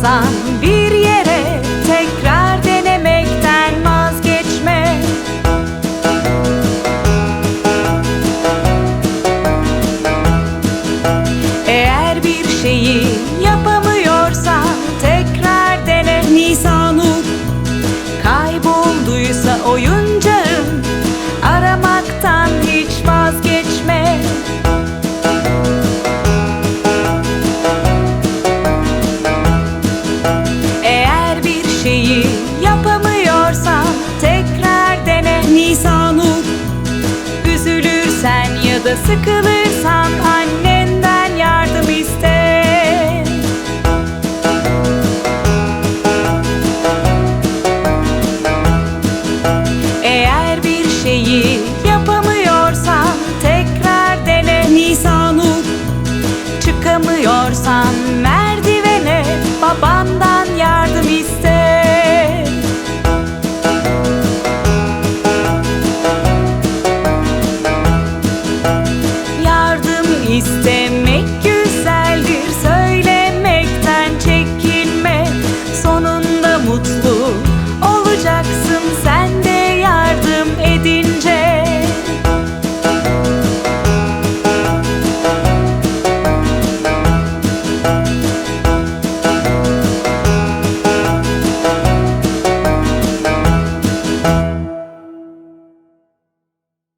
sun. Da sıkılırsan annenden yardım iste. Eğer bir şeyi yapamıyorsan tekrar dene. Nisanur. Çıkamıyorsan mer